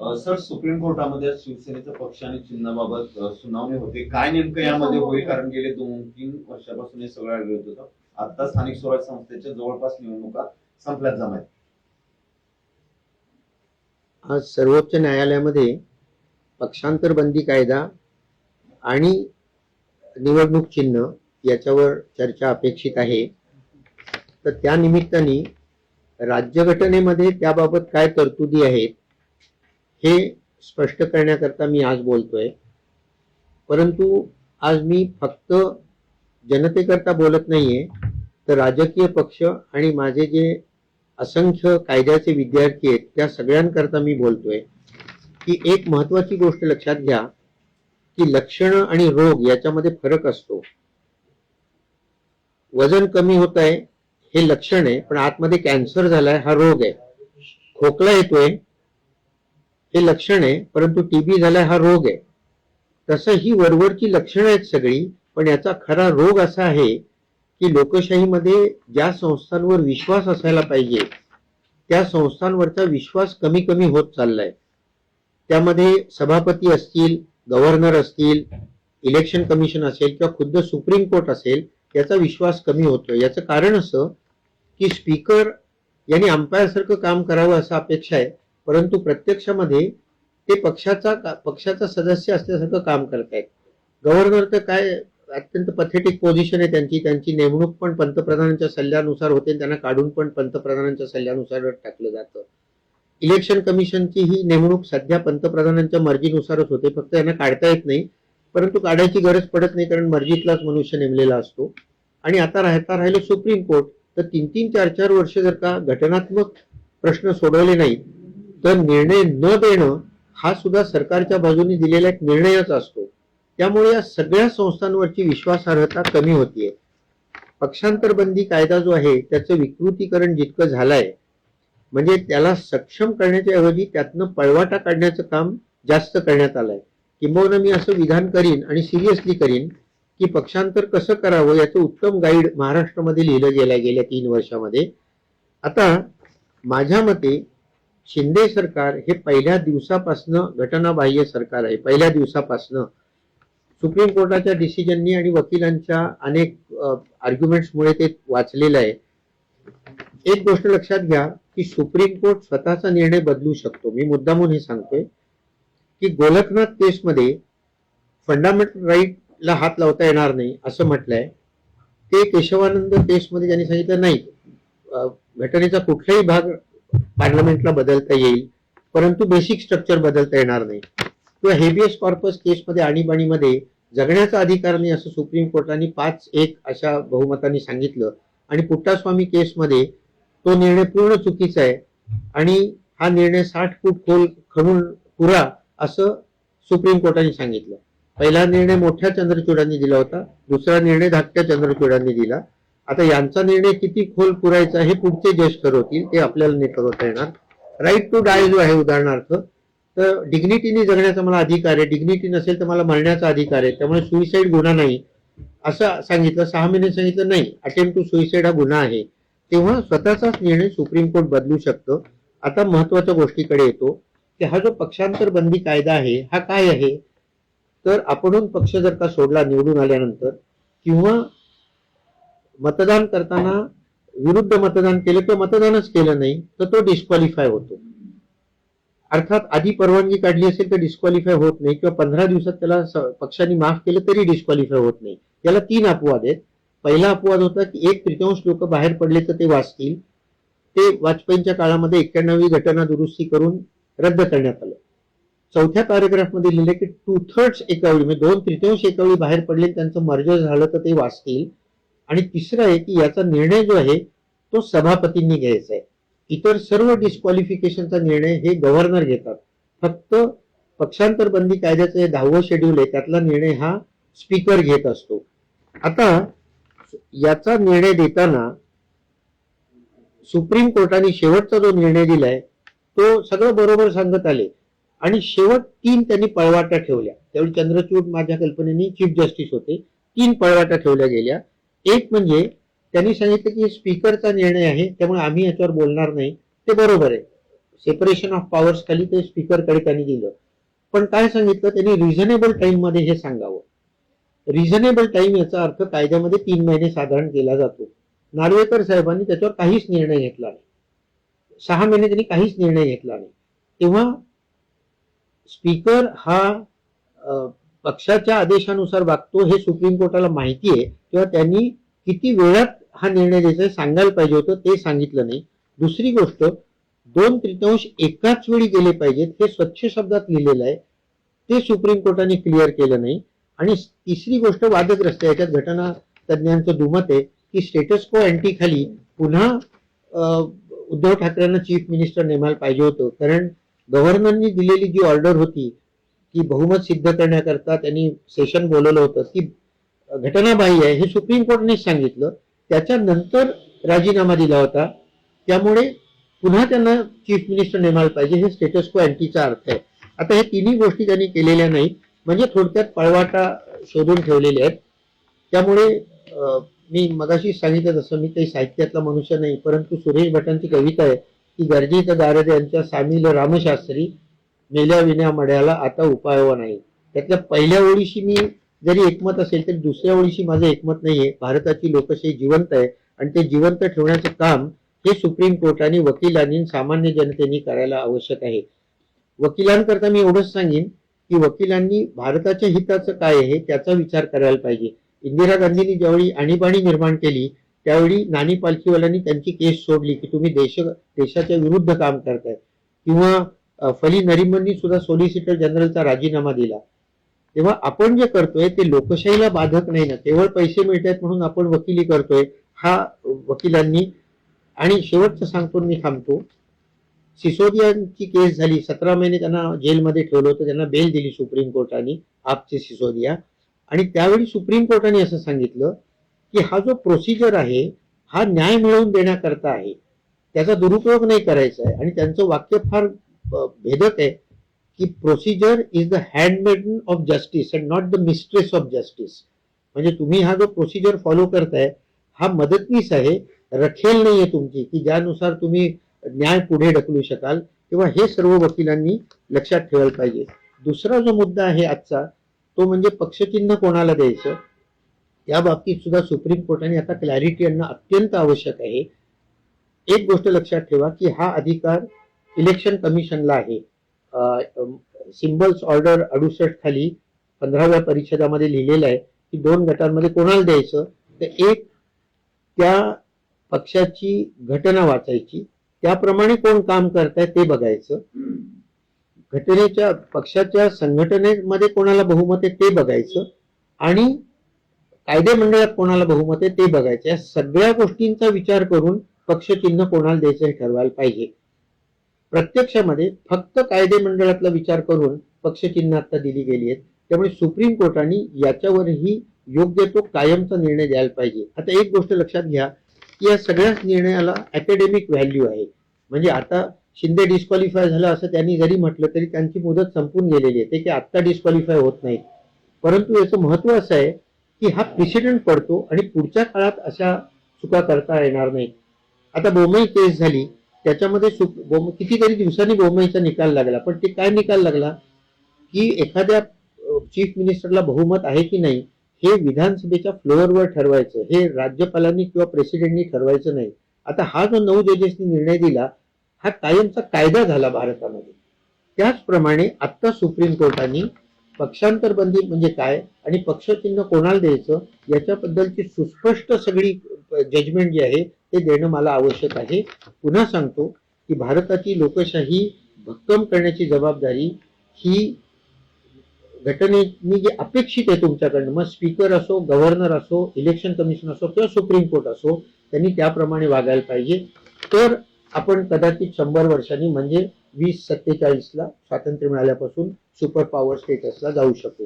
Sir supreme कोर्टामध्ये शिवसेनेच्या पक्ष आणि चिन्हाबाबत सुनावणी होते. काय नेमकं यामध्ये होईल? कारण गेले दोन तीन वर्षापासून हे सगळं आढळत होतं. आता स्थानिक स्वराज्य संस्थेच्या जवळपास निवडणुका संपल्यात जमायत. आज सर्वोच्च न्यायालयामध्ये पक्षांतर बंदी कायदा आणि निवडणूक चिन्ह याच्यावर चर्चा अपेक्षित आहे. तर त्या निमित्ताने राज्यघटनेमध्ये त्याबाबत काय तरतुदी आहेत? हे स्पष्ट करण्याकरता मी आज बोलतोय. परंतु आज मी फक्त जनतेकरता बोलत नाहीये तर राजकीय पक्ष आणि माझे जे असंख्य कायद्याचे विद्यार्थी आहेत त्या सगळ्यांकरता मी बोलतोय. की एक महत्वाची गोष्ट लक्षात घ्या की लक्षणं आणि रोग याच्यामध्ये फरक असतो. वजन कमी होत आहे हे लक्षण आहे पण आतमध्ये कॅन्सर झालाय हा रोग आहे. खोकला येतोय हे लक्षण आहे परंतु टीबी झालाय हा रोग आहे. तसं ही वरवरची लक्षणं आहेत सगळी पण याचा खरा रोग असा आहे की लोकशाहीमध्ये ज्या संस्थांवर विश्वास असायला पाहिजे त्या संस्थांवरचा विश्वास कमी कमी होत चाललाय. त्यामध्ये सभापती असतील गव्हर्नर असतील इलेक्शन कमिशन असेल किंवा खुद्द सुप्रीम कोर्ट असेल याचा विश्वास कमी होतो याचं कारण असं की स्पीकर यांनी अंपायरसारखं काम करावं असं अपेक्षा आहे. परंतु प्रत्यक्षामध्ये ते पक्षाचा पक्षाचा सदस्य असल्यासारखं काम करतायत गव्हर्नर तर काय अत्यंत पथेटिक पोझिशन आहे त्यांची. त्यांची नेमणूक पण पंतप्रधानांच्या सल्ल्यानुसार होते. त्यांना काढून पण पंतप्रधानांच्या सल्ल्यानुसार टाकलं जातं. इलेक्शन कमिशनची ही नेमणूक सध्या पंतप्रधानांच्या मर्जीनुसारच होते. फक्त यांना काढता येत नाही. परंतु काढायची गरज पडत नाही कारण मर्जीतलाच मनुष्य नेमलेला असतो. आणि आता राहता राहिलं सुप्रीम कोर्ट. तर तीन तीन चार चार वर्ष जर का घटनात्मक प्रश्न सोडवले नाहीत तर निर्णय न देणं हा सुद्धा सरकारच्या बाजूने दिलेला एक निर्णयच असतो. त्यामुळे या सगळ्या संस्थांवरची विश्वासार्हता कमी होतीये. पक्षांतर बंदी कायदा जो आहे त्याचं विकृतीकरण जितकं झालंय म्हणजे त्याला सक्षम करण्याच्या ऐवजी त्यातनं पळवाटा काढण्याचं काम जास्त करण्यात आलंय. किंबहुना मी असं विधान करीन आणि सिरियसली करीन की पक्षांतर कसं करावं याचं उत्तम गाईड महाराष्ट्रामध्ये लिहिलं गेलं गेल्या तीन वर्षामध्ये. आता माझ्या मते शिंदे सरकार हे पहिल्या दिवसापासनं घटनाबाह्य सरकार आहे. पहिल्या दिवसापासनं. सुप्रीम कोर्टाच्या डिसिजननी आणि वकिलांच्या अनेक आर्ग्युमेंट्समुळे ते वाचलेलं आहे. एक गोष्ट लक्षात घ्या की सुप्रीम कोर्ट स्वतःचा निर्णय बदलू शकतो. मी मुद्दामून हे सांगतोय की गोलकनाथ केसमध्ये फंडामेंटल राईटला हात लावता येणार नाही असं म्हटलंय. ते केशवानंद केसमध्ये त्यांनी सांगितलं नाही घटनेचा कुठलाही भाग पार्लमेंटला बदलता येईल परंतु बेसिक स्ट्रक्चर बदलता येणार नाही. किंवा हेबियस कॉर्पस केसमध्ये आणीबाणीमध्ये जगण्याचा अधिकार नाही असं सुप्रीम कोर्टाने पाच एक अशा बहुमतांनी सांगितलं. आणि पुट्टास्वामी केसमध्ये तो निर्णय पूर्ण चुकीचा आहे आणि हा निर्णय साठ फूट खोल खणून पुरा असं सुप्रीम कोर्टाने सांगितलं. पहिला निर्णय मोठ्या चंद्रचूडांनी दिला होता दुसरा निर्णय धाकट्या चंद्रचूडांनी दिला. आता यांचा निर्णय किती खोल पुरायचा हे पुढचे ज्येष्ठ ठरवतील ते आपल्याला नाही ठरवता येणार. राईट टू डाय जो आहे उदाहरणार्थ तर डिग्निटीने जगण्याचा मला अधिकार आहे. डिग्निटी नसेल तर मला मरण्याचा अधिकार आहे. त्यामुळे सुईसाईड गुन्हा नाही. असं सांगितलं सहा महिने सांगितलं नाही. अटेम्प्ट टू सुईसाईड हा गुन्हा आहे. तेव्हा स्वतःचाच निर्णय सुप्रीम कोर्ट बदलू शकतं. आता महत्त्वाच्या गोष्टीकडे येतो की हा जो पक्षांतर बंदी कायदा आहे हा काय आहे? तर आपण पक्ष जर का सोडला निवडून आल्यानंतर किंवा मतदान करताना विरुद्ध मतदान केलं किंवा मतदानच केलं नाही तर तो डिस्क्वालिफाय होतो. अर्थात आधी परवानगी काढली असेल तर डिस्क्वालिफाय होत नाही किंवा पंधरा दिवसात त्याला पक्षाने माफ केलं तरी डिस्क्वालिफाय होत नाही. त्याला तीन अपवाद आहेत. पहिला अपवाद होता की एक तृतीयांश लोक बाहेर पडले तर ते वाचतील. ते वाजपेयींच्या काळामध्ये एक्क्याण्णवी घटना दुरुस्ती करून रद्द करण्यात आलं. चौथ्या पॅरेग्राफमध्ये लिहिले की टू थर्ड्स एकावेळी म्हणजे दोन तृतीयांश एकावेळी बाहेर पडले त्यांचं मर्ज झालं तर ते वाचतील. आणि तिसरं आहे की याचा निर्णय जो आहे तो सभापतींनी घ्यायचा आहे. इतर सर्व डिस्क्वालिफिकेशनचा निर्णय हे गव्हर्नर घेतात. फक्त पक्षांतर बंदी कायद्याचं हे दहावं शेड्यूल आहे त्यातला निर्णय हा स्पीकर घेत असतो. आता याचा निर्णय देताना सुप्रीम कोर्टाने शेवटचा जो निर्णय दिलाय तो सगळं बरोबर सांगत आले. आणि शेवट तीन त्यांनी पळवाटा ठेवल्या. त्यावेळी चंद्रचूड माझ्या कल्पनेने चीफ जस्टिस होते. तीन पळवाटा ठेवल्या गेल्या. एक म्हणजे त्यांनी सांगितलं की स्पीकरचा निर्णय आहे त्यामुळे आम्ही याच्यावर बोलणार नाही. ते बरोबर आहे. सेपरेशन ऑफ पॉवर्स खाली ते स्पीकरकडे त्यांनी दिलं. पण काय सांगितलं? त्यांनी रिझनेबल टाइममध्ये हे सांगावं. रिझनेबल टाइम याचा अर्थ कायद्यामध्ये तीन महिने साधारण केला जातो. नार्वेकर साहेबांनी त्याच्यावर काहीच निर्णय घेतला नाही. सहा महिने त्यांनी काहीच निर्णय घेतला नाही. तेव्हा स्पीकर हा पक्षाच्या आदेशानुसार वागतो हे सुप्रीम कोर्टाला माहिती आहे. किंवा त्यांनी किती वेळात हा निर्णय द्यायचा सांगायला पाहिजे होतं ते सांगितलं नाही. दुसरी गोष्ट दोन तृतीयांश एकाच वेळी गेले पाहिजेत हे स्वच्छ शब्दात लिहिलेलं आहे. ते सुप्रीम कोर्टाने क्लिअर केलं नाही. आणि तिसरी गोष्ट वादग्रस्त याच्यात घटना तज्ज्ञांचं दुमत आहे की स्टेटस को अँटी खाली पुन्हा उद्धव ठाकरेंना चीफ मिनिस्टर नेमायला पाहिजे होतं. कारण गव्हर्नरनी दिलेली जी ऑर्डर होती की बहुमत सिद्ध करण्याकरता त्यांनी सेशन बोलवलं होतं. ती घटनाबाह्य आहे. हे सुप्रीम कोर्टनेच सांगितलं. त्याच्यानंतर राजीनामा दिला होता. त्यामुळे पुन्हा त्यांना चीफ मिनिस्टर नेमायला पाहिजे. हे स्टेटस को अँटीचा अर्थ आहे. आता हे तिन्ही गोष्टी त्यांनी केलेल्या नाहीत. म्हणजे थोडक्यात पळवाटा शोधून ठेवलेले आहेत. त्यामुळे मी मगाशी सांगितलं तसं. मी काही साहित्यातला मनुष्य नाही. परंतु सुरेश भटांची कविता आहे. की गरजेचं दारद यांच्या सामील रामशास्त्री मेल्या विण्या मड्याला आता उपायवा नाही. त्यातल्या पहिल्या ओळीशी मी जरी एकमत असेल तरी दुसऱ्या ओळीशी माझं एकमत नाहीये. भारताची लोकशाही जिवंत आहे आणि ते जिवंत ठेवण्याचं काम हे सुप्रीम कोर्टाने वकिलांनी सामान्य जनतेने करायला आवश्यक आहे. वकिलांकरता मी एवढंच सांगेन की वकिलांनी भारताच्या हिताचं काय आहे त्याचा विचार करायला पाहिजे. इंदिरा गांधींनी ज्यावेळी आणीबाणी निर्माण केली त्यावेळी नानी पालखीवाल्यांनी त्यांची केस सोडली की तुम्ही देश देशाच्या विरुद्ध काम करताय. किंवा फली नरिमननी सुद्धा सॉलिसिटर जनरलचा राजीनामा दिला. तेव्हा आपण जे करतोय ते लोकशाहीला बाधक नाही ना केवळ पैसे मिळतात म्हणून आपण वकिली करतोय हा वकिलांनी. आणि शेवटचं सांगतो मी थांबतो. सिसोदियांची केस झाली सतरा महिने त्यांना जेलमध्ये ठेवलं होतं त्यांना बेल दिली सुप्रीम कोर्टाने आपचे सिसोदिया. आणि त्यावेळी सुप्रीम कोर्टाने असं सांगितलं की हा जो प्रोसिजर आहे हा न्याय मिळवून देण्याकरता आहे. त्याचा दुरुपयोग नाही करायचा आहे. आणि त्यांचं वाक्य फार भेदक आहे की procedure is the handmaiden of justice and not the mistress of justice म्हणजे तुम्ही हा जो प्रोसिजर फॉलो करताय हा मदतनीस आहे रखेल नाहीये तुमची की ज्यानुसार तुम्ही न्याय पुढे ढकलू शकाल तेव्हा हे सर्व वकिलांनी लक्षात ठेवायला पाहिजे. दुसरा जो मुद्दा आहे आजचा तो म्हणजे पक्षचिन्ह कोणाला द्यायचं? या बाबतीत सुद्धा सुप्रीम कोर्टाने आता क्लॅरिटी आणणं अत्यंत आवश्यक आहे. एक गोष्ट लक्षात ठेवा की हा अधिकार इलेक्शन कमिशनला आहे. सिम्बल्स ऑर्डर अडुसष्ट खाली पंधराव्या परिषदामध्ये लिहिलेलं आहे की दोन गटांमध्ये कोणाला द्यायचं? तर एक त्या पक्षाची घटना वाचायची. त्याप्रमाणे कोण काम करताय ते बघायचं. घटनेच्या पक्षाच्या संघटनेमध्ये कोणाला बहुमत आहे ते बघायचं. आणि कायदे मंडळात कोणाला बहुमत आहे ते बघायचं. या सगळ्या गोष्टींचा विचार करून पक्षचिन्ह कोणाला द्यायचं हे ठरवायला पाहिजे. प्रत्यक्षामध्ये फक्त कायदे मंडळातला विचार करून पक्षचिन्ह आता दिली गेली आहेत. त्यामुळे सुप्रीम कोर्टाने याच्यावरही योग्य तो कायमचा निर्णय द्यायला पाहिजे. आता एक गोष्ट लक्षात घ्या की या सगळ्याच निर्णयाला अकॅडमिक व्हॅल्यू आहे. म्हणजे आता शिंदे डिस्क्वालिफाय झालं असं त्यांनी जरी म्हटलं तरी त्यांची मुदत संपून गेलेली आहे. ते की आत्ता डिस्क्वालिफाय होत नाहीत. परंतु याचं महत्त्व असं आहे की हा प्रेसिडेंट पडतो आणि पुढच्या काळात अशा चुका करता येणार नाहीत. आता बोमई केस झाली. त्याच्यामध्ये सु- गोम कितीतरी दिवसांनी बोमईचा निकाल लागला. पण ते काय निकाल लागला? की एखाद्या चीफ मिनिस्टरला बहुमत आहे की नाही हे विधानसभेच्या फ्लोअरवर ठरवायचं हे राज्यपालांनी किंवा प्रेसिडेंटनी ठरवायचं नाही. आता हा जो नऊ जजेसनी निर्णय दिला हा कायमचा कायदा झाला भारतामध्ये. त्याचप्रमाणे आता सुप्रीम कोर्टाने पक्षांतर बंदी म्हणजे काय आणि पक्षचिन्ह कोणाला द्यायचं याच्याबद्दलची सुस्पष्ट सगळी जजमेंट जी आहे ते देणं मला आवश्यक आहे. पुन्हा सांगतो की भारताची लोकशाही भक्कम करण्याची जबाबदारी ही घटनेनी जे अपेक्षित आहे तुमच्याकडनं मग स्पीकर असो गव्हर्नर असो इलेक्शन कमिशन असो किंवा सुप्रीम कोर्ट असो त्यांनी त्याप्रमाणे वागायला पाहिजे. तर आपण कदाचित शंभर वर्षांनी म्हणजे वीस सत्तेचाळीसला स्वातंत्र्य मिळाल्यापासून सुपर पॉवर स्टेटसला जाऊ शकू.